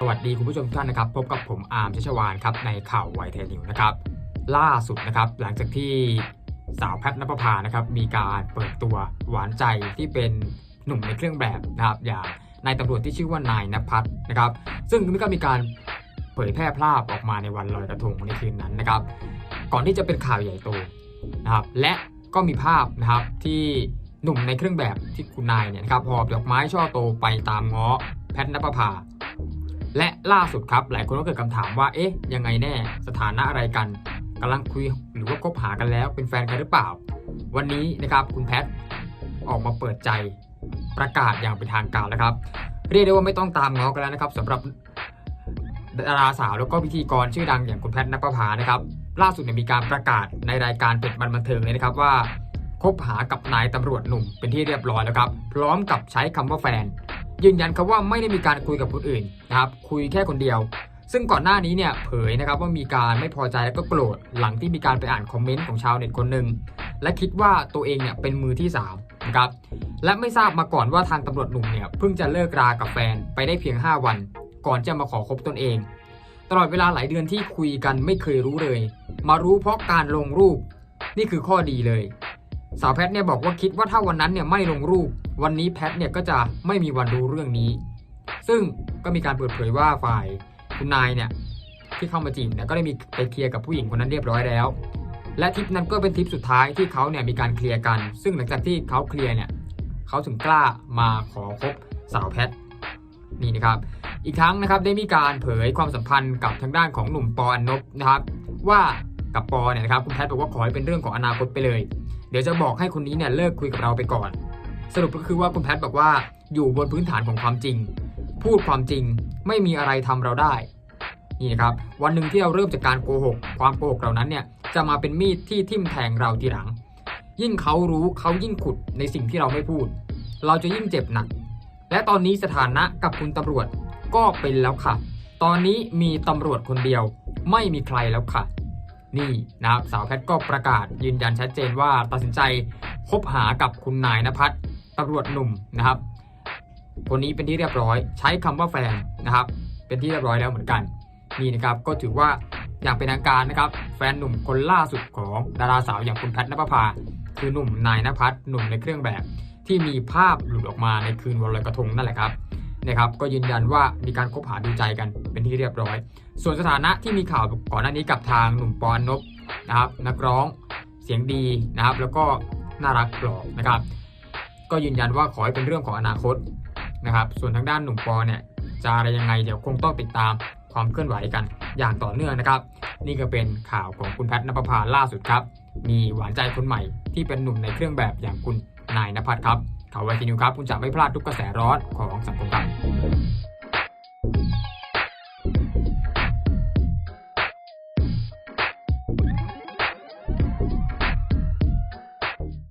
สวัสดีคุณผู้ชมทุกท่านนะครับ พบกับผมอาร์มชัชวานครับในข่าวไวเทนิวนะครับ ล่าสุดนะครับหลังจากที่สาวแพทนภพานะครับมีการเปิดตัวหวานใจที่เป็นหนุ่มในเครื่องแบบนะครับอย่างนายตำรวจที่ชื่อว่านายนภัสนะครับ ซึ่งก็มีการเผยแพร่ภาพออกมาในวันลอยกระทงในคืนนั้นนะครับ ก่อนที่จะเป็นข่าวใหญ่โตนะครับ และก็มีภาพนะครับที่หนุ่มในเครื่องแบบที่คุณนายเนี่ยนะครับหอบดอกไม้ช่อโตไปตามง้อแพทนภพา และล่าสุดครับ หลายคนก็เกิดคำถามว่าเอ๊ะยังไงแน่สถานะอะไรกันกำลังคุยหรือว่าคบหากันแล้วเป็นแฟนกันหรือเปล่า วันนี้นะครับคุณแพทออกมาเปิดใจประกาศอย่างเป็นทางการแล้วครับ เรียกได้ว่าไม่ต้องตามง้อกันแล้วนะครับสำหรับดาราสาวแล้วก็พิธีกรชื่อดังอย่างคุณแพทนภพานะครับ ล่าสุดเนี่ยมีการประกาศในรายการเป็ดมันบันเทิงเลยนะครับว่าคบหากับนายตำรวจหนุ่มเป็นที่เรียบร้อยแล้วครับ พร้อมกับใช้คำว่าแฟน ยืนยันครับว่าไม่ได้มีการคุยกับคนอื่นนะครับคุยแค่คนเดียว ซึ่งก่อนหน้านี้เนี่ยเผยนะครับว่ามีการไม่พอใจและก็โกรธหลังที่มีการไปอ่านคอมเมนต์ของชาวเน็ตคนหนึ่งและคิดว่าตัวเองเนี่ยเป็นมือที่สามนะครับและไม่ทราบมาก่อนว่าทางตำรวจหนุ่มเนี่ยเพิ่งจะเลิกรากับแฟนไปได้เพียง 5 วัน ก่อนจะมาขอคบตนเอง ตลอดเวลาหลายเดือนที่คุยกันไม่เคยรู้เลย มารู้เพราะการลงรูป นี่คือข้อดีเลย สาวแพทเนี่ยบอกว่าคิดว่าถ้าวันนั้นเนี่ยไม่ลงรูป วันนี้แพทเนี่ยก็จะไม่มีวันรู้เรื่องนี้ ซึ่งก็มีการเปิดเผยว่าฝ่ายคุณนายเนี่ยที่เข้ามาจีบเนี่ยก็ได้มีไปเคลียร์กับผู้หญิงคนนั้นเรียบร้อยแล้ว และทริปนั้นก็เป็นทริปสุดท้ายที่เขาเนี่ยมีการเคลียร์กัน ซึ่งหลังจากที่เขาเคลียร์เนี่ยเขาถึงกล้ามาขอคบสาวแพทนี่นะครับอีกทั้งนะครับได้มีการเผยความสัมพันธ์กับทางด้านของหนุ่มปออนนบนะครับ ว่ากับปอเนี่ยนะครับคุณแพทบอกว่าขอให้เป็นเรื่องของอนาคตไปเลย เดี๋ยวจะบอกให้คนนี้เนี่ยเลิกคุยกับเราไปก่อน สรุปก็คือว่าคุณแพทบอกว่าอยู่บนพื้นฐานของความจริง พูดความจริงไม่มีอะไรทำเราได้นี่นะครับวันหนึ่งที่เราเริ่มจากการโกหก ความโกหกเหล่านั้นเนี่ยจะมาเป็นมีดที่ทิ่มแทงเราทีหลัง ยิ่งเขารู้เขายิ่งขุดในสิ่งที่เราไม่พูด เราจะยิ่งเจ็บหนัก และตอนนี้สถานะกับคุณตำรวจก็เป็นแล้วค่ะ ตอนนี้มีตำรวจคนเดียว ไม่มีใครแล้วค่ะ นี่นะครับสาวแพทย์ก็ประกาศยืนยันชัดเจนว่าตัดสินใจคบหากับคุณนายนภัสตำรวจหนุ่มนะครับคนนี้เป็นที่เรียบร้อยใช้คำว่าแฟนนะครับ เป็นที่เรียบร้อยแล้วเหมือนกันนี่นะครับก็ถือว่าอย่างเป็นทางการนะครับ แฟนหนุ่มคนล่าสุดของดาราสาวอย่างคุณแพทนภพาคือหนุ่มนายนภัสหนุ่มในเครื่องแบบ ที่มีภาพหลุดออกมาในคืนวันลอยกระทงนั่นแหละครับ นะครับก็ยืนยันว่ามีการคบหาดูใจกันเป็นที่เรียบร้อย ส่วนสถานะที่มีข่าวก่อนหน้านี้กับทางหนุ่มปอนนบนะครับนักร้องเสียงดีนะครับ แล้วก็น่ารักหล่อนะครับ ก็ยืนยันว่าขอให้เป็นเรื่องของอนาคตนะครับ ส่วนทางด้านหนุ่มปอเนี่ยจะอะไรยังไงเดี๋ยวคงต้องติดตามความเคลื่อนไหวกันอย่างต่อเนื่องนะครับ นี่ก็เป็นข่าวของคุณแพทนภพาล่าสุดครับ มีหวานใจคนใหม่ที่เป็นหนุ่มในเครื่องแบบอย่างคุณนายนภัสครับ ข่าวไวทีนิวครับ คุณจะไม่พลาดทุกกระแสร้อนของสังคมกัน